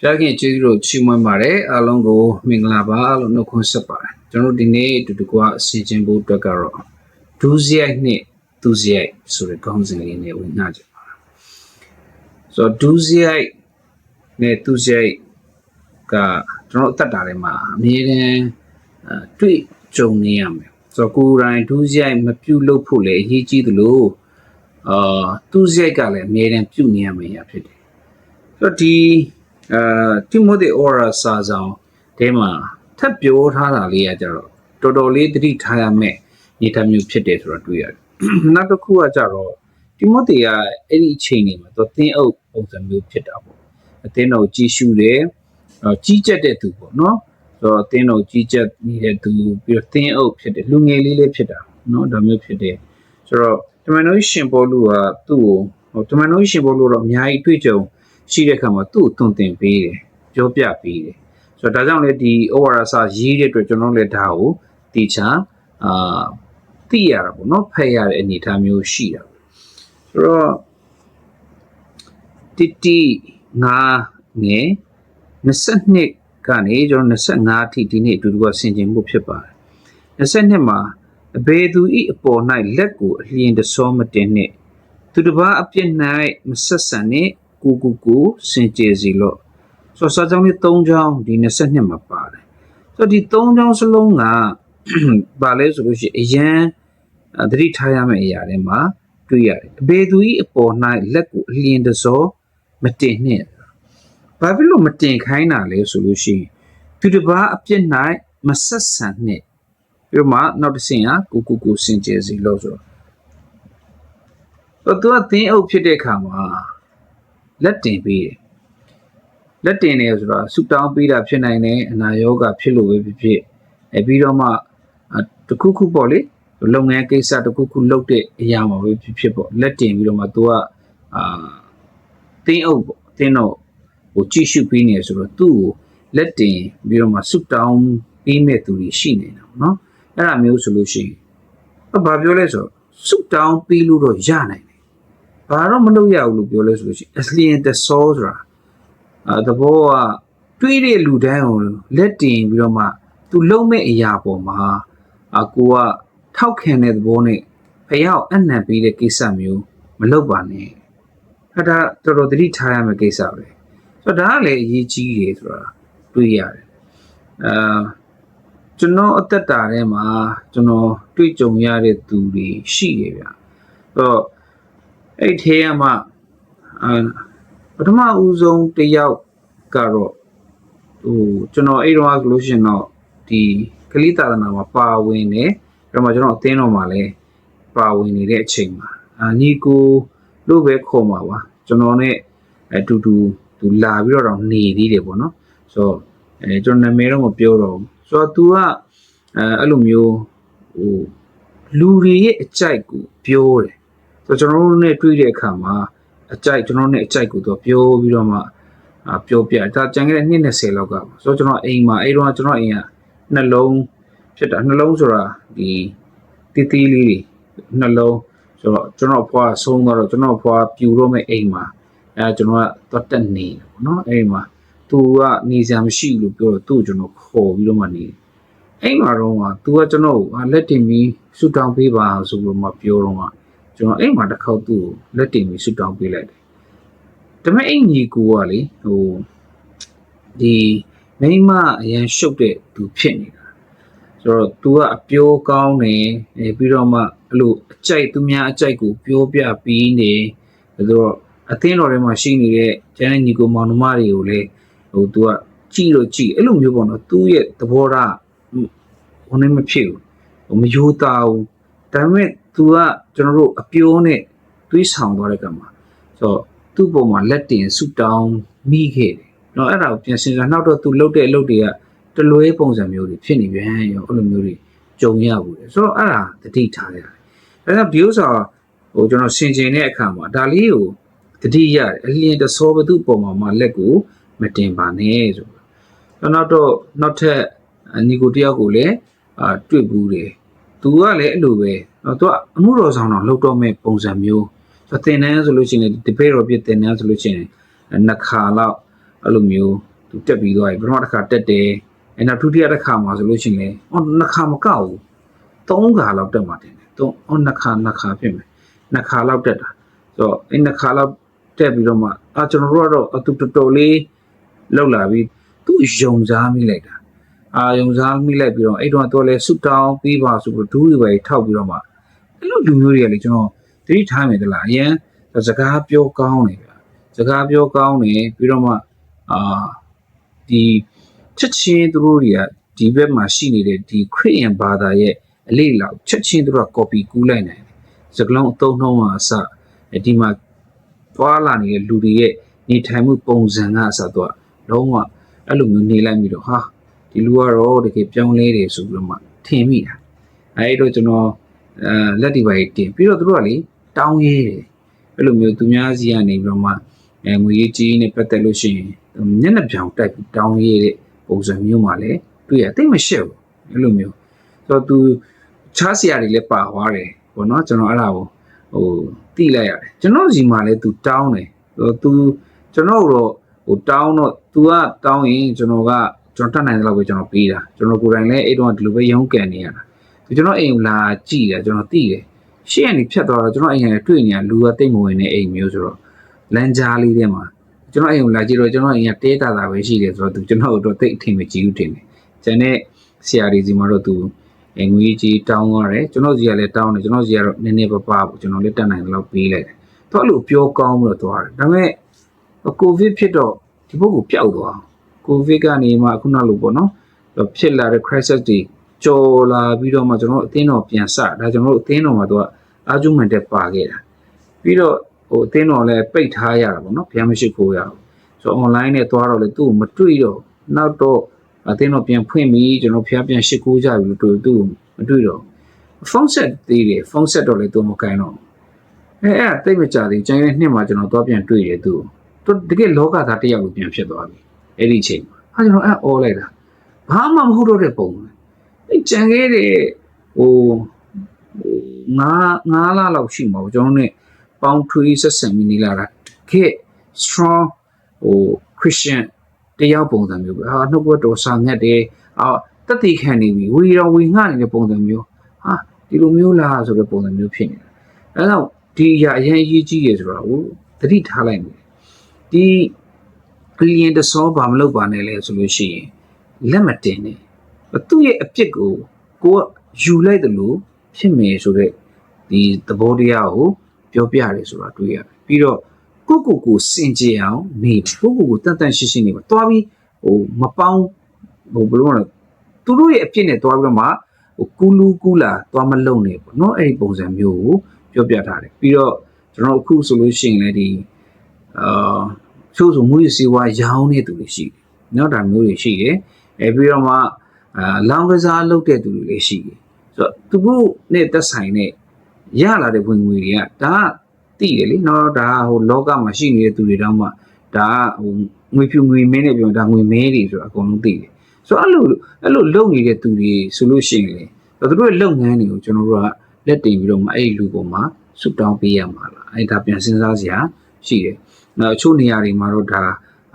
ဖျားခင်ကျေးဇူးတော်ချီးမွမ်းပါတယ်အားလုံးကိုမင်္ဂလာပါလို့နှုတ်ခွန်းဆက်ပါတယ်ကျွန်တော်တို့ဒီနေ့အတူတကွအစီအစဉ်ဖို့အတွက်ကတော့ဒူးစရိုက်နဲ့သူစရိုက်ဆိုတဲ့ခေါင်းစဉ်လေးနဲ့ဝင်ညကြပါဆိုတော့ဒူးစရိုက်နဲ့သူစရိုက်ကကျွန်တော်တို့အသက်တာထဲမှာအမြဲတမ်းအဲတွေ့ကြုံနေရမယ်ဆိုတော့ကိုယ်တိုင်ဒူးစရိုက်မပြုတ်လို့ဖို့လည်းအရေးကြီးသလိုအာသူစရိုက်ကလည်းအမြဲတမ်းပြုတ်နေရမယ်ရဖြစ်တယ်ဆိုတော့ဒီ အာတိမိုသေဩရာစာဆောင်တဲမှာထပ်ပြောထားတာလေးကကြတော့တော်တော်လေးသတိထားရမယ်နေထိုင်မျိုးဖြစ်တယ်ဆိုတော့တွေ့ရတယ်။နောက်တစ်ခုကကြတော့တိမိုသေကအဲ့ဒီအချိန်တွေမှာသူသင်းအုပ်ပုံစံမျိုးဖြစ်တာပေါ့။အသင်းတော်ကြီးရှုတယ်အော်ကြီးကျက်တဲ့သူပေါ့နော်။ဆိုတော့အသင်းတော်ကြီးကျက်နေတဲ့သူပြီးတော့သင်းအုပ်ဖြစ်တယ်လူငယ်လေးလေးဖြစ်တာနော်ဒါမျိုးဖြစ်တယ်။ဆိုတော့တမန်တော်ရှင်ဘောလူကသူ့ကိုဟိုတမန်တော်ရှင်ဘောလူတော့အများကြီးတွေ့ကြုံ ရှိတဲ့အခါမှာသူ့ကိုတွင်တင်ပေးတယ်ပြောပြပေးတယ်ဆိုတော့ဒါကြောင့်လေဒီ ORS ရေးတဲ့အတွက်ကျွန်တော်လည်းဒါကိုတီချာအာသိရတာပေါ့နော်ဖတ်ရတဲ့အနေအထားမျိုးရှိတာဆိုတော့တီတီငါငယ်22ကနေကျွန်တော်25အထိဒီနေ့အတူတူကဆင်ခြင်မှုဖြစ်ပါတယ်22မှာအဘေသူဤအပေါ်၌လက်ကိုအလျင်တစောမတင်နှင့်သူတစ်ပါးအပြစ်၌မဆက်ဆံနှင့် ကိုကိုကိုစင်ကြယ်စီလို့ဆိုတော့စာကြောင်းလေး၃ကြောင်းဒီ22မှာပါတယ်ဆိုတော့ဒီ၃ကြောင်းစလုံးကဘာလဲဆိုလို့ရှိရင်အရန်သတိထားရမယ့်အရာတွေမှာတွေ့ရတယ်အဘေသူဤအပေါ်၌လက်ကိုအလျင်တစောမတင်နဲ့ဘာဖြစ်လို့မတင်ခိုင်းတာလဲဆိုလို့ရှိရင်သူတစ်ပါးအပြစ်၌မဆက်ဆံနဲ့ပြီးတော့မှနောက်တစ်ဆင့်ကကိုကိုကိုစင်ကြယ်စီလို့ဆိုတော့သူကသင်းအုပ်ဖြစ်တဲ့အခါမှာ လက်တင်ပေးတယ်လက်တင်နေဆိုတာဆူတောင်းပေးတာဖြစ်နိုင်တယ်အနာရောဂါဖြစ်လို့ပဲဖြစ်ဖြစ်အဲပြီးတော့မှအတခုခုပေါ့လေလုပ်ငန်းကိစ္စတခုခုလုပ်တဲ့အရာမှာပဲဖြစ်ဖြစ်ပေါ့လက်တင်ပြီးတော့မှ तू ကအာတင်းအုပ်ပေါ့တင်းတော့ဟိုကြည့်ရှုပေးနေဆိုတော့သူ့ကိုလက်တင်ပြီးတော့မှဆူတောင်းပေးမဲ့သူတွေရှိနေတာပေါ့နော်အဲ့ဒါမျိုးဆိုလို့ရှိရင်ဘာပြောလဲဆိုတော့ဆူတောင်းပေးလို့တော့ရနိုင်တယ် ဘာတော့မလုပ်ရဘူးလို့ပြောလဲဆိုလို့ရှိရင်အလျင်တဆောဆိုတာအဲသဘောကတွေးတဲ့လူတိုင်းကိုလက်တင်ပြီးတော့မှသူလုံးမဲ့အရာပေါ်မှာအကိုကထောက်ခံတဲ့သဘောနဲ့ဖယောက်အနံ့ပေးတဲ့ကိစ္စမျိုးမလုပ်ပါနဲ့အဲဒါတော်တော်သတိထားရမယ့်ကိစ္စပဲဆိုတော့ဒါကလည်းအရေးကြီးတယ်ဆိုတာတွေးရတယ်အာကျွန်တော်အသက်တာထဲမှာကျွန်တော်တွေ့ကြုံရတဲ့သူတွေရှိတယ်ဗျအဲ့တော့ အဲ့ဒီထဲမှာအာပထမဦးဆုံးတစ်ယောက်ကတော့ဟိုကျွန်တော်အဲ့တော့ဆိုလို့ရှိရင်တော့ဒီကလိတာသနာမှာပါဝင်တယ်အဲ့တော့ကျွန်တော်အသင်းတော်မှာလည်းပါဝင်နေတဲ့အချိန်မှာအာညီကိုလို့ပဲခေါ်မှာပါကျွန်တော်နဲ့အတူတူသူလာပြီးတော့တော့နေသေးတယ်ပေါ့နော်ဆိုတော့အဲကျွန်တော်နာမည်တော့မပြောတော့ဘူးဆိုတော့ तू ကအဲအဲ့လိုမျိုးဟိုလူတွေရဲ့အကြိုက်ကိုပြောတယ် ဆိုတော့ကျွန်တော်တို့နဲ့တွေ့တဲ့အခါမှာအကြိုက်ကျွန်တော်နဲ့အကြိုက်ကိုတော့ပြောပြီးတော့မှအာပြောပြဒါကြံခဲ့တဲ့နှစ်20လောက်ကပေါ့ဆိုတော့ကျွန်တော်အိမ်မှာအဲ့တော့ကျွန်တော်အိမ်ကနှလုံးဖြစ်တာနှလုံးဆိုတာဒီတီးတီးလေးတွေနှလုံးဆိုတော့ကျွန်တော်ဖွာဆုံးသွားတော့ကျွန်တော်ဖွာပြူတော့မဲ့အိမ်မှာအဲကျွန်တော်ကတော့တက်နေတယ်ပေါ့နော်အဲ့ဒီမှာသူကနေစရာမရှိဘူးလို့ပြောတော့သူ့ကိုကျွန်တော်ခေါ်ပြီးတော့မှနေတယ်အဲ့မှာတော့ကသူကကျွန်တော်ကိုအာလက်တင်ပြီးဆူတောင်းပေးပါဆိုပြီးတော့မှပြောတော့ က ကျွန်တော်အဲ့မှာတစ်ခေါက်သူ့ကိုလက်တင်ပြီးဆွတောင်းပေးလိုက်တယ်ဒါပေမဲ့အဲ့ညီကူကလေဟိုဒီမိန်းမအရန်ရှုပ်တဲ့သူဖြစ်နေတာဆိုတော့ तू ကအပြိုးကောင်းနေအဲပြီးတော့မှအဲ့လိုအကြိုက်သူများအကြိုက်ကိုပြောပြပြီးနေဆိုတော့အသင်းတော်ထဲမှာရှိနေတဲ့ကျန်တဲ့ညီကိုမောင်နှမတွေကိုလည်းဟို तू ကကြည့်လို့ကြည့်အဲ့လိုမျိုးပေါ့နော်သူ့ရဲ့သဘောထားဟိုနေမဖြစ်ဘူးဟိုမယိုးသားဘူး ဒါပေမဲ့ तू က ကျွန်တော်တို့အပြိုးနဲ့တွေးဆောင်သွားတဲ့ကံမှာဆိုတော့သူ့ပုံမှာလက်တင်ဆူတောင်းမိခဲ့တယ်။တော့အဲ့ဒါကိုပြန်စဉ်းစားနောက်တော့သူလုပ်တဲ့အလုပ်တွေကတလွဲပုံစံမျိုးတွေဖြစ်နေပြန်ရောအဲ့လိုမျိုးတွေကြုံရဘူးလေ။ဆိုတော့အဲ့ဒါတတိထားရတယ်။ဒါကြောင့်ဒီဥစ္စာဟိုကျွန်တော်ရှင်ကျင်တဲ့အခါမှာဒါလေးကိုတတိရတယ်အလင်းတစောဘသူပုံမှာမှလက်ကိုမတင်ပါနဲ့ဆိုတော့နောက်တော့နောက်ထပ်ညီကိုတယောက်ကိုလည်းအာတွေ့ဘူးတယ် သူကလည်းအဲ့လိုပဲတော့သူကအမှုတော်ဆောင်တော့လောက်တော့မဲ့ပုံစံမျိုးဆိုတော့တင်တန်းဆိုလို့ရှိရင်ဒီဘေတော့ပြတင်တန်းဆိုလို့ရှိရင်နှစ်ခါလောက်အဲ့လိုမျိုးသူတက်ပြီးသွားပြီပထမတစ်ခါတက်တယ်အဲနောက်ဒုတိယတစ်ခါမှာဆိုလို့ရှိရင်လေဟောနှစ်ခါမကောက်ဘူးသုံးခါလောက်တက်မှာတင်တယ်သုံးဟောနှစ်ခါနှစ်ခါဖြစ်မယ်နှစ်ခါလောက်တက်တာဆိုတော့အဲနှစ်ခါလောက်တက်ပြီးတော့မှအာကျွန်တော်တို့ကတော့အတူတော်တော်လေးလောက်လာပြီးသူ့ယုံစားမိလိုက်တာ အာယုံစားမိလိုက်ပြီးတော့အဲ့တော့တော့လဲဆူတောင်းပြီးပါဆိုပြီးဒူးတွေပဲထောက်ပြီးတော့မှအဲ့လိုလူမျိုးတွေကလေကျွန်တော်သတိထားမယ်တလားအရင်စကားပြောကောင်းတယ်ဗျာစကားပြောကောင်းတယ်ပြီးတော့မှအာဒီချက်ချင်းသူတို့တွေကဒီဘက်မှာရှိနေတဲ့ဒီခရစ်ယာန်ဘာသာရဲ့အလေးလောက်ချက်ချင်းသူတို့က copy ကူးလိုက်နိုင်တယ်စကလုံးအသုံးနှုန်းမှာအစဒီမှာသွားလာနေတဲ့လူတွေရဲ့နေထိုင်မှုပုံစံကအစတော့လုံးဝအဲ့လိုမျိုးနေလိုက်ပြီးတော့ဟာ ဒီလူကတော့တကယ်ပြောင်းလဲတယ်ဆိုပြီးတော့မှထင်မိတာအဲ့တော့ကျွန်တော်အဲလက်ဒီပါတင်ပြီးတော့သူတို့ကလေတောင်းရဲတယ်အဲ့လိုမျိုးသူများစီကနေပြီးတော့မှအဲငွေရေးကြီးနဲ့ပတ်သက်လို့ရှိရင်မျက်နှာပြောင်တိုက်ပြီးတောင်းရဲတဲ့ပုံစံမျိုးမှလည်းတွေ့ရတိတ်မရှက်ဘူးအဲ့လိုမျိုးဆိုတော့သူချားစရာတွေလည်းပါသွားတယ်ပေါ့နော်ကျွန်တော်အဲ့ဒါကိုဟိုတိလိုက်ရတယ်ကျွန်တော်စီမှာလည်းသူတောင်းတယ်သူကျွန်တော်တော့ဟိုတောင်းတော့ तू ကတောင်းရင်ကျွန်တော်က ကျွန်တော်တတ်နိုင်တဲ့လောက်ပဲကျွန်တော်ပေးတာကျွန်တော်ကိုယ်တိုင်လည်းအဲ့တော့ဒီလိုပဲရုန်းကန်နေရတာသူကျွန်တော်အိမ်ကိုလာကြည့်တယ်ကျွန်တော်သိတယ်ရှေ့ကနေဖြတ်သွားတော့ကျွန်တော်အိမ်ကနေတွေ့နေရလူကတိတ်မဝင်နေအိမ်မျိုးဆိုတော့လမ်းကြားလေးထဲမှာကျွန်တော်အိမ်ကိုလာကြည့်တော့ကျွန်တော်အိမ်ကတဲတာတာပဲရှိတယ်ဆိုတော့သူကျွန်တော်တို့တိတ်အထင်မကြီးဘူးတင်တယ်ကျန်တဲ့ဆရာတွေစီမှာတော့သူအငွေကြီးတောင်းသွားတယ်ကျွန်တော်စီကလည်းတောင်းတယ်ကျွန်တော်စီကတော့နည်းနည်းပါးပါပေါ့ကျွန်တော်လည်းတက်နိုင်တယ်လို့ပေးလိုက်တယ်သူအဲ့လိုပြောကောင်းလို့သွားတယ်ဒါပေမဲ့ကိုဗစ်ဖြစ်တော့ဒီဘုတ်ကိုပျောက်သွား ကိုဗစ်ကနေမှခုနလိုပေါ့နော်ဖြစ်လာတဲ့ crisis တွေကြော်လာပြီးတော့မှကျွန်တော်အသင်းတော်ပြန်စဒါကျွန်တော်တို့အသင်းတော်မှာသူကအာဂျူမန်တက်ပါခဲ့တာပြီးတော့ဟိုအသင်းတော်လည်းပိတ်ထားရတာပေါ့နော်ဘုရားမရှိခိုးရအောင်ဆိုတော့ online နဲ့သွားတော့လေသူ့ကိုမတွေ့တော့နောက်တော့အသင်းတော်ပြန်ဖွင့်ပြီးကျွန်တော်ဘုရားပြန်ရှိခိုးကြပြီလို့သူ့မတွေ့တော့ဖုန်းဆက်သေးတယ်ဖုန်းဆက်တော့လေသူမကိုင်းတော့အဲအဲ့တိတ်မကြသေးကျန်တဲ့နှစ်မှာကျွန်တော်သွားပြန်တွေ့တယ်သူ့သူတကယ်လောကသားတစ်ယောက်လိုပြန်ဖြစ်သွားပြီ အဲ့ဒီအချိန်ဟာကျွန်တော်အဲ့အော်လိုက်တာဘာမှမဟုတ်တော့တဲ့ပုံအဲ့ကြံခဲ့တဲ့ဟိုငါးငါးလလောက်ရှိမှာပေါ့ကျွန်တော်နဲ့ပေါင်းထွေးဆက်ဆံမိနေလာတာတကယ် strong ဟို Christian တယောက်ပုံစံမျိုးပဲဟာနှုတ်ဘတ်တော်စာငတ်တယ်အာတက်တိခံနေပြီဝီတော်ဝီငှနေတဲ့ပုံစံမျိုးဟာဒီလိုမျိုးလားဆိုတဲ့ပုံစံမျိုးဖြစ်နေတာအဲတော့ဒီအရာအရင်အရေးကြီးရဆိုတော့ဟိုတတိထားလိုက်မယ်ဒီ ကလီယန်တဆောဘာမလုပ်ပါနဲ့လဲဆိုလို့ရှိရင်လက်မတင်နဲ့သူ့ရဲ့အပြစ်ကိုကိုကယူလိုက်တယ်လို့ဖြစ်မယ်ဆိုတော့ဒီသဘောတရားကိုပြောပြတယ်ဆိုတာတွေ့ရတယ်ပြီးတော့ကိုကိုကိုစင်ကြယ်အောင်နေကိုကိုကိုတန်တန်ရှင်းရှင်းနေပါသွားပြီးဟိုမပေါင်းဟိုဘယ်လိုလဲသူတို့ရဲ့အပြစ်နဲ့သွားပြီးတော့မှဟိုကူလူကူလာသွားမလုံနေပေါ့နော်အဲ့ဒီပုံစံမျိုးကိုပြောပြထားတယ်ပြီးတော့ကျွန်တော်အခုဆိုလို့ရှိရင်လည်းဒီအာ ချို့ဆိုမူရစီဝါရောင်းနေသူတွေရှိတယ်။နောက်တာမျိုးတွေရှိတယ်။အဲပြီးတော့မှအာလောင်ကစားလုပ်တဲ့သူတွေလည်းရှိတယ်။ဆိုတော့သူတို့နဲ့သက်ဆိုင်တဲ့ရလာတဲ့ဝင်ငွေတွေကဒါကတိတယ်လေနော်ဒါဟိုလောကမှာရှိနေတဲ့သူတွေတောင်မှဒါဟိုငွေဖြူငွေမင်းနဲ့ပြောဒါငွေမဲတွေဆိုတာအကုန်လုံးသိတယ်။ဆိုတော့အဲ့လိုအဲ့လိုလုပ်နေတဲ့သူတွေဆိုလို့ရှိရင်လေသူတို့ရဲ့လုပ်ငန်းတွေကိုကျွန်တော်တို့ကလက်တင်ပြီးတော့မှအဲ့ဒီလူပေါ်မှာဆွတောင်းပေးရမှာလားအဲ့ဒါပြန်စဉ်းစားစရာရှိတယ်။ နောက်အချို့နေရာတွေမှာတော့ဒါ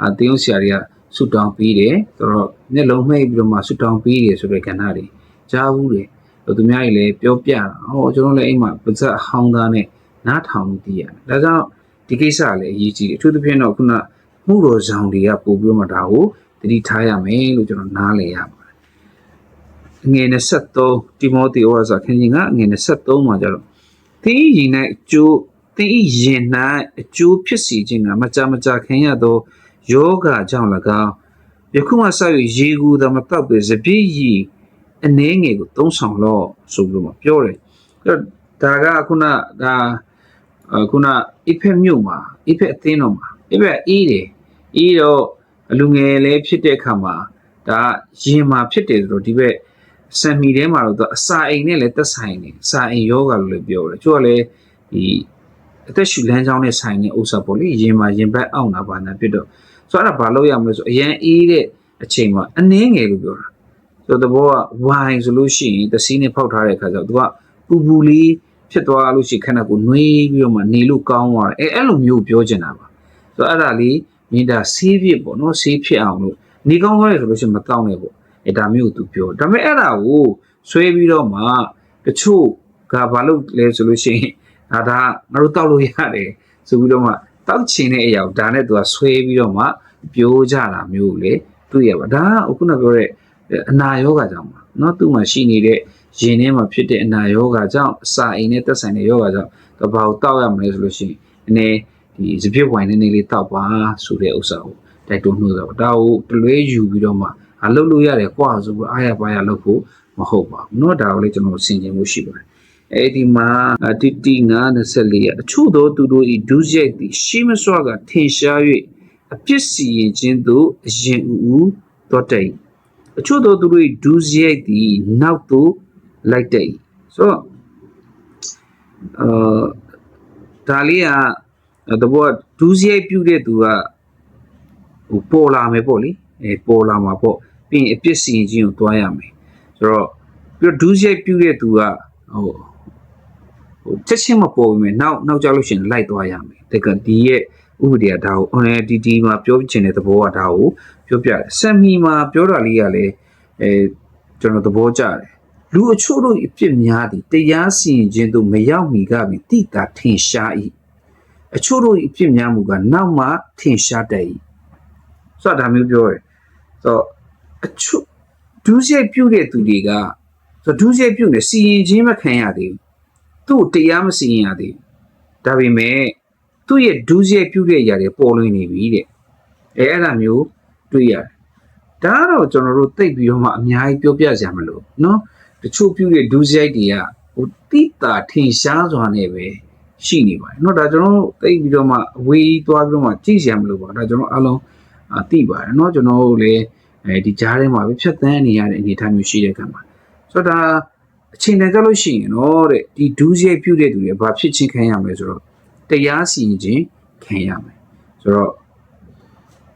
အတင်းရုပ်ဆရာတွေကဆွတောင်းပေးတယ်ဆိုတော့မျက်လုံးမှိတ်ပြီးတော့မှဆွတောင်းပေးတယ်ဆိုတဲ့ကဏ္ဍတွေကြားဘူးတယ်။သူများကြီးလည်းပြောပြတာဟောကျွန်တော်လည်းအိမ်မှာပါဇက်ဟောင်းသားနဲ့နားထောင်ပြီးတည်ရတယ်။ဒါကြောင့်ဒီကိစ္စကလည်းအရေးကြီးတယ်။အထူးသဖြင့်တော့ခုနမှုတော်ဆောင်တွေကပို့ပြီးတော့မှဒါကိုတတိထားရမယ်လို့ကျွန်တော်နားလည်ရပါတယ်။ငွေ23တိမောသေဩဝါစာခန်းကြီးကငွေ23မှာကျတော့သင်ဤရင်၌အကျိုး သင်ဤရင်၌အကျိုးဖြစ်စီခြင်းကမကြမကြခင်ရသောယောဂကြောင့်၎င်းယခုမှစ၍ရေကူသာမတောက်ပဲစပြည့်ရီအနှဲငယ်ကိုသုံးဆောင်လို့ဆိုပြီးတော့ပြောတယ်။အဲ့တော့ဒါကခုနဒါအခုနအိဖက်မြို့မှာအိဖက်အသင်းတော်မှာအိဖက်အေးတယ်အေးတော့လူငယ်လေးဖြစ်တဲ့အခါမှာဒါရင်မှာဖြစ်တယ်ဆိုတော့ဒီဘက်ဆံမီထဲမှာတော့သူအစာအိမ်နဲ့လည်းသက်ဆိုင်နေအစာအိမ်ယောဂလို့လည်းပြောတယ်သူကလည်းဒီ အသက်ရှူလမ်းကြောင်းနဲ့ဆိုင်တဲ့ဥစ္စာပေါ့လေရင်မှာရင်ဘက်အောင်တာပါနာဖြစ်တော့ဆိုတော့အဲ့ဒါဘာလို့ရမလဲဆိုအရန်အေးတဲ့အချိန်မှာအနှင်းငယ်လို့ပြောတာဆိုတော့တဘောကဝိုင်ဆိုလို့ရှိရင်တစီးနဲ့ဖောက်ထားတဲ့အခါကျတော့သူကပူပူလေးဖြစ်သွားလို့ရှိရင်ခဏကိုနှွေးပြီးတော့မှနေလို့ကောင်းသွားတယ်အဲအဲ့လိုမျိုးပြောချင်တာပါဆိုတော့အဲ့ဒါလေးမြင်တာဆေးဖြစ်ပေါ့နော်ဆေးဖြစ်အောင်လို့နေကောင်းသွားတယ်ဆိုလို့ရှိရင်မတောင်းနဲ့ပေါ့အဲဒါမျိုးကိုသူပြောဒါပေမဲ့အဲ့ဒါကိုဆွဲပြီးတော့မှတချို့ကဘာလို့လဲဆိုလို့ရှိရင် ဒါဒါငါတို့တောက်လို့ရတယ်ဆိုပြီးတော့မှတောက်ချင်တဲ့အရာကိုဒါနဲ့သူကဆွဲပြီးတော့မှပြောကြတာမျိုးကိုလေတွေ့ရပါဒါကခုနပြောတဲ့အနာရောဂါကြောင့်ပါเนาะသူ့မှာရှိနေတဲ့ရင်ထဲမှာဖြစ်တဲ့အနာရောဂါကြောင့်အစာအိမ်နဲ့သက်ဆိုင်တဲ့ရောဂါကြောင့်တဘာကိုတောက်ရမလဲဆိုလို့ရှိရင်အနေဒီစပြစ်ဝိုင်နည်းနည်းလေးတောက်ပါဆိုတဲ့ဥစ္စာကိုတိုက်တွန်းနှိုးတာပါဒါကိုတလွဲယူပြီးတော့မှအလုပ်လို့ရတယ်ကွာဆိုပြီးအားရပါရလုပ်ဖို့မဟုတ်ပါဘူးเนาะဒါကိုလည်းကျွန်တော်ဆင်ခြင်မှုရှိပါတယ် အဲ့ဒီမှာတီတီ9 24အချို့သောသူတို့ဤဒုစရိုက်သည်ရှေးမစွာကထင်ရှား၍အပြစ်စီရင်ခြင်းသို့အရင်ဦးဦးတော့တည်အချို့သောသူတို့ဤဒုစရိုက်သည်နောက်သို့လိုက်တည်ဆိုတော့အာဒါလေးကတဘောဒုစရိုက်ပြုတဲ့သူကဟိုပေါ်လာမယ်ပေါ့လေအဲပေါ်လာမှာပေါ့ပြီးရင်အပြစ်စီရင်ခြင်းကိုတွားရမယ်ဆိုတော့ပြီးတော့ဒုစရိုက်ပြုတဲ့သူကဟို ဟိုချက်ချင်းမပေါ်ဘူးမယ်နောက်နောက်ကြလို့ရှရင်လိုက်သွားရမယ်တကယ်ဒီရဲ့ဥပဒေကဒါကို online DD မှာပြောချင်တဲ့သဘောကဒါကိုပြောပြတယ်ဆမ်မီမှာပြောတာလေးကလည်းအဲကျွန်တော်သဘောကျတယ်လူအချို့တို့အပြစ်များသည်တရားစီရင်ခြင်းသို့မရောက်မီကပင်တိတာထင်ရှား၏အချို့တို့အပြစ်များမူကနောက်မှထင်ရှားတတ်၏ဆိုတော့ဒါမျိုးပြောတယ်ဆိုတော့အချို့ဒုစရိုက်ပြုတဲ့သူတွေကဆိုတော့ဒုစရိုက်ပြုနေစီရင်ခြင်းမခံရသေးဘူး သူ့ကိုတရားမစီရင်ရသေးဘူးဒါပေမဲ့သူ့ရဲ့ဒုစရိုက်ပြုတဲ့အရာတွေပေါ်လွင်နေပြီတဲ့အဲအဲ့ဒါမျိုးတွေ့ရတယ်ဒါကတော့ကျွန်တော်တို့သိပ်ပြီးတော့မှအများကြီးပြောပြကြမလို့เนาะတချို့ပြုတဲ့ဒုစရိုက်တွေကဟိုတိတာထင်ရှားစွာနဲ့ပဲရှိနေပါတယ်เนาะဒါကျွန်တော်တို့သိပ်ပြီးတော့မှအဝေးသွားပြီးတော့မှကြည့်ရမလို့ပါဒါကျွန်တော်အလုံးအသိပါတယ်เนาะကျွန်တော်တို့လည်းအဲဒီကြားထဲမှာပဲဖြတ်သန်းနေရတဲ့အနေအထားမျိုးရှိတဲ့ကံမှာဆိုတော့ဒါ အချိန်တန်ကြလို့ရှိရင်တော့တဲ့ဒီဒုစရိုက်ပြုတဲ့သူတွေဘာဖြစ်ချင်းခံရမလဲဆိုတော့တရားစီရင်ခြင်းခံရမယ်ဆိုတော့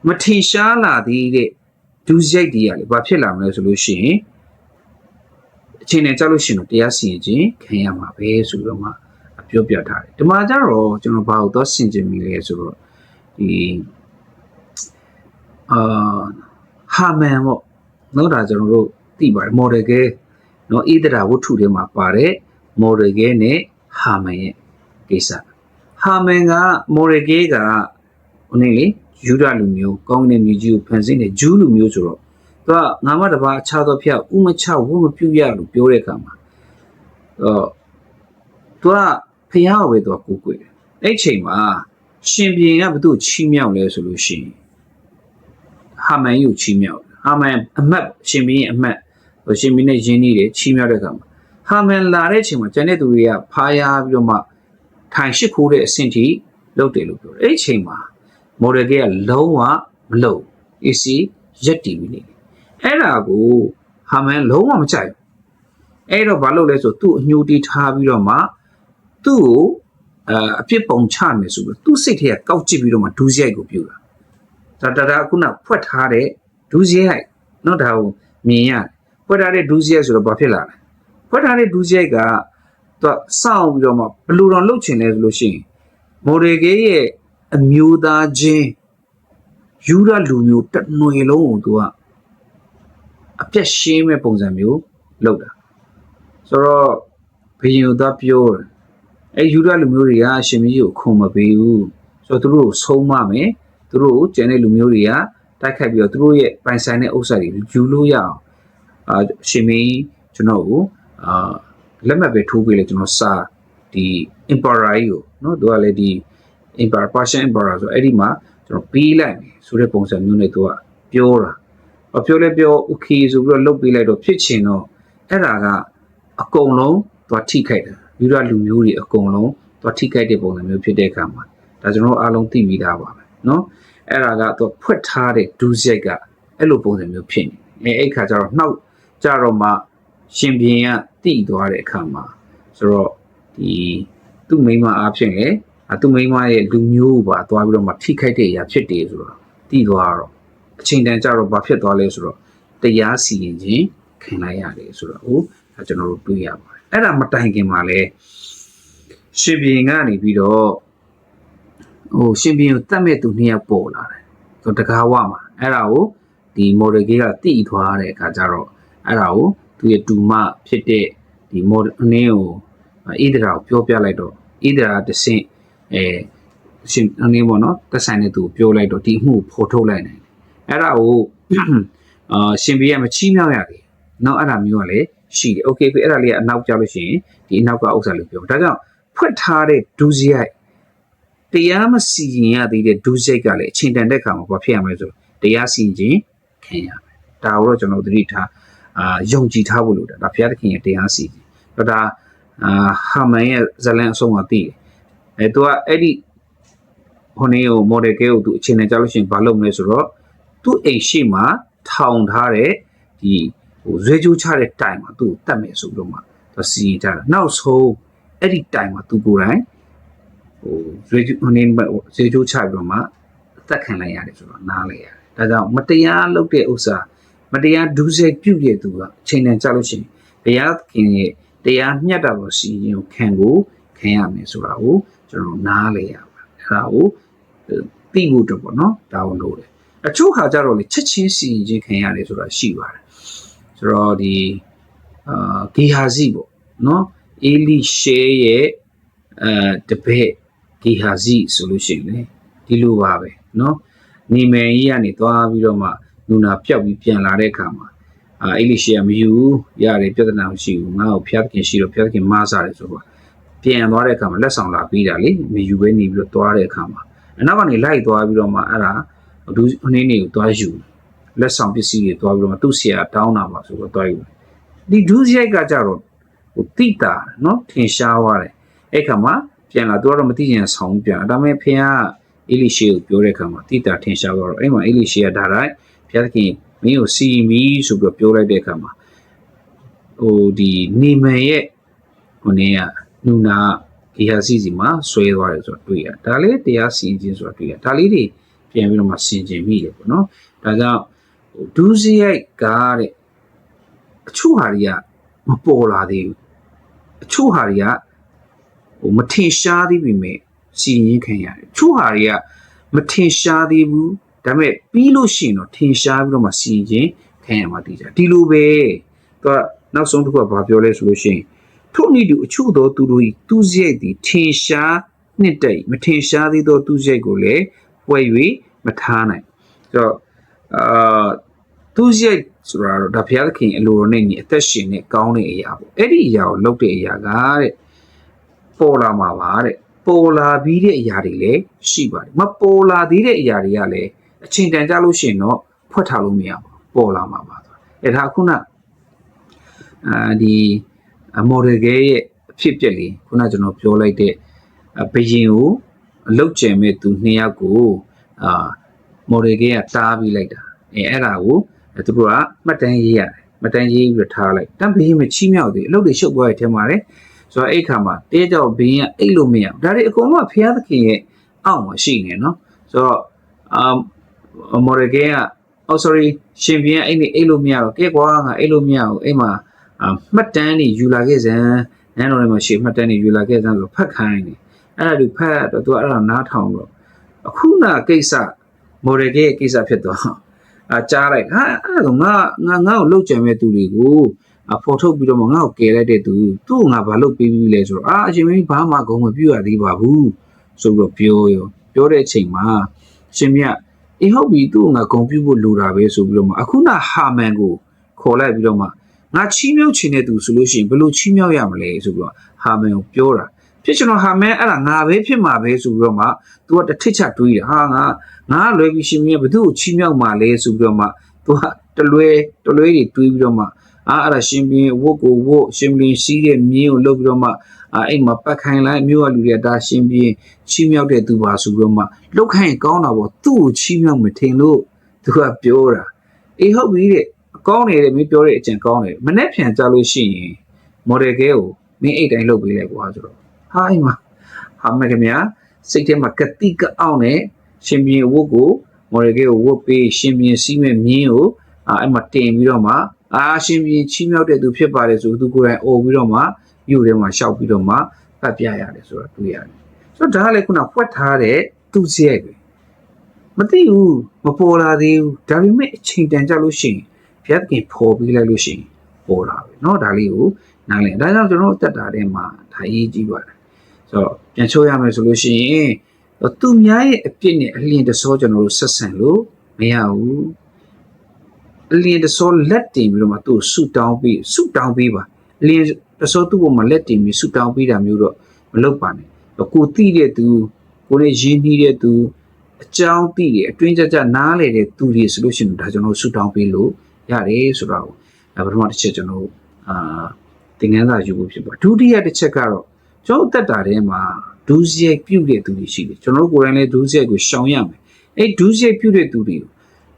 မထင်ရှားလာသေးတဲ့ဒုစရိုက်တွေကလေဘာဖြစ်လာမလဲဆိုလို့ရှိရင်အချိန်နဲ့ကြောက်လို့ရှိရင်တော့တရားစီရင်ခြင်းခံရမှာပဲဆိုတော့မှပြောပြထားတယ်ဒီမှာကျတော့ကျွန်တော်ဘာလို့တော့ဆင်ခြင်မိလဲဆိုတော့ဒီအာဟာမန်ပေါ့နော်ဒါကျွန်တော်တို့သိပါတယ်မော်ဒယ်ကဲ နော်ဣဒရာဝတ္ထုတွေမှာပါတဲ့မော်ဒယ်ကဲနဲ့ဟာမန်ရဲ့ကိစ္စဟာမန်ကမော်ဒယ်ကဲကဟိုနေလေယူဒလူမျိုးကောင်းတဲ့မြေကြီးကိုဖန်ဆင်းတဲ့ဂျူးလူမျိုးဆိုတော့သူကငါမတပါအခြားသောဖျက်ဥမချဝမပြုရလို့ပြောတဲ့အခါမှာတော့သူကဖျားကိုပဲသူကကိုးကွယ်တယ်အဲ့ချိန်မှာရှင်ဘင်ကဘသူ့ချီးမြှောက်လဲဆိုလို့ရှိရင်ဟာမန်ယူချီးမြှောက်ဟာမန်အမတ်ရှင်ဘင်ရဲ့အမတ်ဟို ရှင်ဘင်နဲ့ယင်းနေတယ်ချီးမြှောက်တဲ့အခါမှာဟာမန်လာတဲ့ချိန်မှာကျန်တဲ့သူတွေကဖားရပြီးတော့မှထိုင်ရှိခိုးတဲ့အဆင့်ထိလုပ်တယ်လို့ပြောတယ်အဲ့ချိန်မှာမော်ဒယ်ကလုံးဝမလုပ် AC ရက်တည်ပြီးနေတယ်အဲ့ဒါကိုဟာမန်လုံးဝမကြိုက်ဘူးအဲ့တော့ဘာလုပ်လဲဆိုသူ့အညှိုးတီးထားပြီးတော့မှသူ့ကိုအာအပြစ်ပုံချမယ်ဆိုပြီးသူ့စိတ်ထဲကကောက်ကြည့်ပြီးတော့မှဒူးစရိုက်ကိုပြုတာဒါဒါဒါခုနဖွက်ထားတဲ့ဒူးစရိုက်เนาะဒါကိုမြင်ရတယ် ဖွက်ထားတဲ့ဒူးစရိုက်ဆိုတော့ဘာဖြစ်လာလဲဖွက်ထားတဲ့ဒူးစရိုက်ကသူစောင့်ပြီးတော့မှဘလူတော်လှုပ်ချင်လဲဆိုလို့ရှိရင်မော်ဒယ်ကေးရဲ့အမျိုးသားချင်းယူရလူမျိုးတစ်ຫນွေလုံးကိုသူကအပြက်ရှင်းမဲ့ပုံစံမျိုးလုပ်တာဆိုတော့ဘယင်တို့သားပြောတယ်အဲယူရလူမျိုးတွေကရှင်မကြီးကိုခုံမပေးဘူးဆိုတော့သူတို့ကိုဆုံးမမယ်သူတို့ကိုကျန်တဲ့လူမျိုးတွေကတိုက်ခိုက်ပြီးတော့သူတို့ရဲ့ပိုင်ဆိုင်တဲ့ဥစ္စာတွေယူလို့ရအောင် အာရှင်မကြီးကျွန်တော်ကိုအာလက်မှတ်ပဲထိုးပေးလေကျွန်တော်စာဒီ emperor ကြီးကိုเนาะသူကလည်းဒီ emperor Persian emperor ဆိုအဲ့ဒီမှာကျွန်တော်ပေးလိုက်မယ်ဆိုတဲ့ပုံစံမျိုးနဲ့သူကပြောတာအပြောလဲပြော okay ဆိုပြီးတော့လုတ်ပေးလိုက်တော့ဖြစ်ချင်တော့အဲ့ဒါကအကုန်လုံးသူထိခိုက်တယ်ယူရလူမျိုးတွေအကုန်လုံးသူထိခိုက်တဲ့ပုံစံမျိုးဖြစ်တဲ့အခါမှာဒါကျွန်တော်အားလုံးသိမိတာပါပဲเนาะအဲ့ဒါကသူဖွက်ထားတဲ့ဒူးရိုက်ကအဲ့လိုပုံစံမျိုးဖြစ်နေအဲအဲ့ခါကျတော့နှောက် ကြတော့မှရှင်ဘင်းကတိသွားတဲ့အခါမှာဆိုတော့ဒီသူ့မိမအားဖြင့်လေအသူမိန်းမရဲ့လူမျိုးကိုပါသွားပြီးတော့မှထိခိုက်တဲ့အရာဖြစ်တယ်ဆိုတော့တည်သွားတော့အချိန်တန်ကြတော့ဘာဖြစ်သွားလဲဆိုတော့တရားစီရင်ခြင်းခံလိုက်ရတယ်ဆိုတော့ဟိုဒါကျွန်တော်တို့တွေ့ရပါတယ်အဲ့ဒါမတိုင်ခင်မှာလဲရှင်ဘီရင်ကနေပြီးတော့ဟိုရှင်ဘီရင်ကိုတတ်မဲ့သူနှစ်ယောက်ပေါ်လာတယ်သူတကားဝမှာအဲ့ဒါကိုဒီ model ကြီးကတိသွားတဲ့အခါကျတော့ အဲ့ဒါကိုသူရဲ့တူမဖြစ်တဲ့ဒီ morning ကိုဣဒရာကိုပြောပြလိုက်တော့ဣဒရာတဆင့်အဲရှင်အနည်းပေါ့နော်တက်ဆိုင်တဲ့သူကိုပြောလိုက်တော့ဒီအမှုဖော်ထုတ်လိုက်နိုင်တယ်အဲ့ဒါကိုအာရှင်ဘေးကမချီးမြှောက်ရဘူးနောက်အဲ့ဒါမျိုးကလည်းရှိတယ် okay ပြီအဲ့ဒါလေးကအနောက်ကြောက်လို့ရှိရင်ဒီအနောက်ကဥစ္စာလို့ပြောဒါကြောင့်ဖွက်ထားတဲ့ဒူးစရိုက်တရားမစီရင်ရသေးတဲ့ဒူးစရိုက်ကလည်းအချိန်တန်တဲ့ခါမှာဘာဖြစ်ရမလဲဆိုတော့တရားစီရင်ခံရမယ်ဒါကိုတော့ကျွန်တော်သတိထား အာယုံကြည်ထားဖို့လိုတယ်ဒါဘုရားသခင်ရဲ့တရားစီရင်တော့ဒါအာဟာမန်ရဲ့ဇလန်အဆုံးအသိတယ်အဲသူကအဲ့ဒီဟိုနေကို model ကဲကိုသူအချိန်တန်ကြောက်လို့ရှိရင်ဘာလုပ်မလဲဆိုတော့သူ့အိမ်ရှိမှာထောင်ထားတဲ့ဒီဟိုဇွဲကြိုးချတဲ့တိုင်မှာသူ့ကိုတတ်မယ်ဆိုပြီးတော့မှသူစီရင်ကြတာနောက်ဆုံးအဲ့ဒီတိုင်မှာသူကိုယ်တိုင်ဟိုဇွဲကြိုးဟိုနေဇွဲကြိုးချပြီးတော့မှအသက်ခံလိုက်ရတယ်ဆိုတော့နားလဲရတယ်ဒါကြောင့်မတရားလုပ်တဲ့ဥစ္စာ မတရားဒုစရိုက်ပြုတ်တဲ့သူကအချိန်တန်ကြလို့ရှိရင်ဘုရားသခင်ရဲ့တရားမျှတတော်စီရင်ကိုခံကိုခံရမယ်ဆိုတာကိုကျွန်တော်နားလဲရပါအဲ့ဒါကိုသိဖို့အတွက်ပေါ့နော်ဒါကိုလို့တယ်အချို့ခါကျတော့လေချက်ချင်းစီရင်ခြင်းခံရတယ်ဆိုတာရှိပါတယ်ဆိုတော့ဒီအာဂေဟာဇိပေါ့နော်အေလိရှေရဲ့အဲတပည့်ဂေဟာဇိဆိုလို့ရှိရင်လေဒီလိုပါပဲနော်နေမယ်ကြီးကနေသွားပြီးတော့မှ လူနာပြောက်ပြီးပြန်လာတဲ့အခါမှာအာအေလိရှေကမယူဘူးရတယ်ပြဿနာမရှိဘူးငါ့ကိုဖျားသခင်ရှိတော့ဖျားသခင်မဆတယ်ဆိုတော့ပြန်သွားတဲ့အခါမှာလက်ဆောင်လာပြီးတာလေမယူဘဲနေပြီးတော့သွားတဲ့အခါမှာအနောက်ကနေလိုက်သွားပြီးတော့မှအဲ့ဒါဒူးအနေနေကိုသွားယူလက်ဆောင်ပစ္စည်းတွေသွားပြီးတော့မှသူ့ဆရာတောင်းတာပါဆိုတော့သွားယူဒီဒူးစရိုက်ကကြတော့ဟိုတိတာနော်ထင်ရှားသွားတယ်အဲ့ခါမှာပြန်လာသူကတော့မသိချင်ဆောင်ပြန်ဒါပေမဲ့ဖခင်ကအေလိရှေကိုပြောတဲ့အခါမှာတိတာထင်ရှားသွားတော့အဲ့မှာအေလိရှေကဒါတိုင်း ဘုရားသခင်မင်းကိုစီမီဆိုပြီးတော့ပြောလိုက်တဲ့အခါမှာဟိုဒီနေမန်ရဲ့ဟိုနေကနူနာဂီဟာစီစီမှာဆွဲသွားတယ်ဆိုတော့တွေ့ရဒါလေးတရားစီရင်ခြင်းဆိုတော့တွေ့ရဒါလေးတွေပြန်ပြီးတော့မှဆင်ခြင်မိတယ်ပေါ့နော်ဒါကြောင့်ဒူးစရိုက်ကားတဲ့အချို့ဟာတွေကမပေါ်လာသေးဘူးအချို့ဟာတွေကဟိုမထင်ရှားသေးပေမဲ့စီရင်ခံရတယ်အချို့ဟာတွေကမထင်ရှားသေးဘူး ဒါပေမဲ့ပြီးလို့ရှိရင်တော့ထင်ရှားပြီးတော့မှစီရင်ခံရမှာတည်ကြဒီလိုပဲသူကနောက်ဆုံးတစ်ခုကဘာပြောလဲဆိုလို့ရှိရင်ထို့နည်းတူအချို့သောသူတို့၏သူစရိုက်သည်ထင်ရှားနှစ်တိတ်မထင်ရှားသေးသောသူစရိုက်ကိုလည်းပွဲ၍မထားနိုင်ဆိုတော့အာသူစရိုက်ဆိုတာတော့ဒါဘုရားသခင်အလိုတော်နဲ့ညီအသက်ရှင်နဲ့ကောင်းတဲ့အရာပေါ့အဲ့ဒီအရာကိုလုပ်တဲ့အရာကတဲ့ပေါ်လာမှာပါတဲ့ပေါ်လာပြီးတဲ့အရာတွေလည်းရှိပါတယ်မပေါ်လာသေးတဲ့အရာတွေကလည်း အချိန်တန်ကြလို့ရှိရင်တော့ဖွက်ထားလို့မရဘူးပေါ်လာမှာပါအဲ့ဒါခုနအာဒီမော်ဒယ်ကရဲ့အဖြစ်ပြက်လေးခုနကျွန်တော်ပြောလိုက်တဲ့ဘယင်ကိုအလုတ်ကျင်မဲ့သူနှစ်ယောက်ကိုအာမော်ဒယ်ကကတားပြီးလိုက်တာအဲအဲ့ဒါကိုသူတို့ကမှတ်တမ်းရေးရတယ်မှတ်တမ်းရေးပြီးထားလိုက်တန်ဘယင်မချီးမြှောက်သေးအလုတ်တွေရှုပ်သွားရထဲမှာလေဆိုတော့အဲ့ခါမှာတဲကြောက်ဘယင်ကအိတ်လို့မရဘူးဒါတွေအကုန်လုံးကဖျားသခင်ရဲ့အောက်မှာရှိနေနော်ဆိုတော့အာ မော်ဒယ်ကက oh sorry ရှင်ပြန်အဲ့ဒီအိတ်လို့မရတော့ကဲကွာငါအိတ်လို့မရဘူးအဲ့မှာမှတ်တမ်းတွေယူလာခဲ့စမ်းနန်းတော်ထဲမှာရှေ့မှတ်တမ်းတွေယူလာခဲ့စမ်းဆိုဖတ်ခိုင်းတယ်အဲ့ဒါသူဖတ်တော့သူအဲ့ဒါနားထောင်တော့အခုနကိစ္စမော်ဒယ်ကရဲ့ကိစ္စဖြစ်တော့အာကြားလိုက်ဟာအဲ့ဒါငါငါငါ့ကိုလှုပ်ကြံမဲ့သူတွေကိုအဖော်ထုတ်ပြီးတော့မှငါ့ကိုကယ်လိုက်တဲ့သူသူ့ကိုငါဘာလုပ်ပေးပြီးလဲဆိုတော့အာအရှင်မင်းဘာမှဂုံမပြူရသေးပါဘူးဆိုပြီးတော့ပြောရောပြောတဲ့အချိန်မှာရှင်မြတ် အေးဟုတ်ပြီသူ့ကိုငါဂုံပြူဖို့လိုတာပဲဆိုပြီးတော့မှအခုနဟာမန်ကိုခေါ်လိုက်ပြီးတော့မှငါချီးမြှောက်ချင်တဲ့သူဆိုလို့ရှိရင်ဘယ်လိုချီးမြှောက်ရမလဲဆိုပြီးတော့ဟာမန်ကိုပြောတာဖြစ်ကျွန်တော်ဟာမန်အဲ့ဒါငါပဲဖြစ်မှာပဲဆိုပြီးတော့မှ तू ကတစ်ထစ်ချတွေးတယ်ဟာငါငါလွယ်ပြီးရှင်မြတ်ဘယ်သူ့ကိုချီးမြှောက်မှာလဲဆိုပြီးတော့မှ तू ကတလွဲတလွဲတွေတွေးပြီးတော့မှအာအဲ့ဒါရှင်ပြင်းဝုတ်ကိုဝုတ်ရှင်ပြင်းစီးတဲ့မြင်းကိုလှုပ်ပြီးတော့မှ အာအဲ့မှာပတ်ခိုင်လိုက်မြို့ကလူတွေကဒါရှင်ပြင်းချီးမြှောက်တဲ့သူပါဆိုပြီးတော့မှလှုပ်ခိုင်းကောင်းတာပေါ့သူ့ကိုချီးမြှောက်မထင်လို့ तू ကပြောတာအေးဟုတ်ပြီတဲ့ကောင်းတယ်တဲ့မင်းပြောတဲ့အကျင့်ကောင်းတယ်မနဲ့ဖြန်ကြလို့ရှိရင်မော်ဒယ်ကဲကိုမင်းအိတ်တိုင်းလုပ်ပေးလိုက်ကွာဆိုတော့ဟာအိမ်မှာဟာမခင်ဗျာစိတ်ထဲမှာကတိကအောင်နဲ့ရှင်ပြင်းဝုတ်ကိုမော်ဒယ်ကဲကိုဝုတ်ပေးရှင်ပြင်းစီးမဲ့မြင်းကိုအာအဲ့မှာတင်ပြီးတော့မှအာရှင်ပြင်းချီးမြှောက်တဲ့သူဖြစ်ပါတယ်ဆိုသူကိုယ်တိုင်អော်ပြီးတော့မှ ယူထဲမှာရှောက်ပြီးတော့မှပတ်ပြရတယ်ဆိုတော့တွေ့ရတယ်ဆိုတော့ဒါကလည်းခုနဖွက်ထားတဲ့သူစရိုက်ပဲ မသိဘူးမပေါ်လာသေးဘူးဒါပေမဲ့အချိန်တန်ကြလို့ရှိရင်ဘုရားသခင်ပေါ်ပြီးလိုက်လို့ရှိရင်ပေါ်လာပြီเนาะဒါလေးကိုနားလည်ဒါကြောင့်ကျွန်တော်တို့တက်တာထဲမှာဒါအရေးကြီးပါတယ်ဆိုတော့ပြန်ချိုးရမယ်ဆိုလို့ရှိရင်သူများရဲ့အပြစ်နဲ့အလျင်တဆောကျွန်တော်တို့ဆက်ဆံလို့မရဘူးအလျင်တဆောလက်တင်ပြီးတော့မှသူ့ကိုဆူတောင်းပြီးဆူတောင်းပြီးပါအလျင် တဆောသူ့ပေါ်မှာလက်တင်ပြီးဆူတောင်းပြီးတာမျိုးတော့မလုပ်ပါနဲ့ကိုတိတဲ့သူကိုနဲ့ရင်းနှီးတဲ့သူအကြောင်းသိတယ်အတွင်းကြကြနားလေတဲ့သူတွေဆိုလို့ရှိရင်ဒါကျွန်တော်ဆူတောင်းပေးလို့ရတယ်ဆိုတော့ဒါပထမတစ်ချက်ကျွန်တော်အာသင်ခန်းစာယူဖို့ဖြစ်ပါဒုတိယတစ်ချက်ကတော့ကျွန်တော်တက်တာထဲမှာဒုစရိုက်ပြုတ်တဲ့သူတွေရှိတယ်ကျွန်တော်တို့ကိုယ်တိုင်လည်းဒုစရိုက်ကိုရှောင်ရမယ်အဲ့ဒုစရိုက်ပြုတ်တဲ့သူတွေကို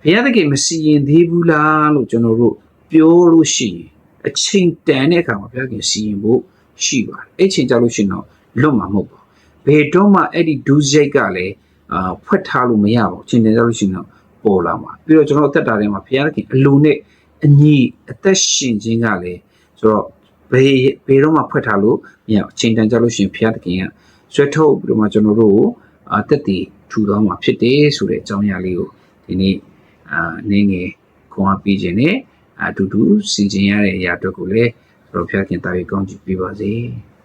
ဘုရားသခင်မစီရင်သေးဘူးလားလို့ကျွန်တော်တို့ပြောလို့ရှိရင် အချိန်တန်တဲ့အခါမှာဘုရားသခင်စီရင်ဖို့ရှိပါတယ်အဲ့ချိန်ကြလို့ရှိရင်တော့လွတ်မှာမဟုတ်ပါဘူးဘယ်တော့မှအဲ့ဒီဒုစရိုက်ကလည်းအာဖွက်ထားလို့မရဘူးချင်းတယ်ကြလို့ရှိရင်တော့ပေါ်လာမှာပြီးတော့ကျွန်တော်အသက်တာထဲမှာဘုရားသခင်အလိုနဲ့အညီအသက်ရှင်ခြင်းကလည်းဆိုတော့ဘယ်ဘယ်တော့မှဖွက်ထားလို့မရဘူးချင်းတန်ကြလို့ရှိရင်ဘုရားသခင်ကဆွဲထုတ်ပြီးတော့မှကျွန်တော်တို့ကိုအသက်တည်ထူထောင်မှာဖြစ်တယ်ဆိုတဲ့အကြောင်းအရာလေးကိုဒီနေ့အာနေငယ်ခွန်အားပေးခြင်းနဲ့ အတူတူစီစဉ်ရတဲ့အရာအတွက်ကိုလည်းကျွန်တော်ဘုရားခင်တာရီကောင်းချီးပေးပါစေ။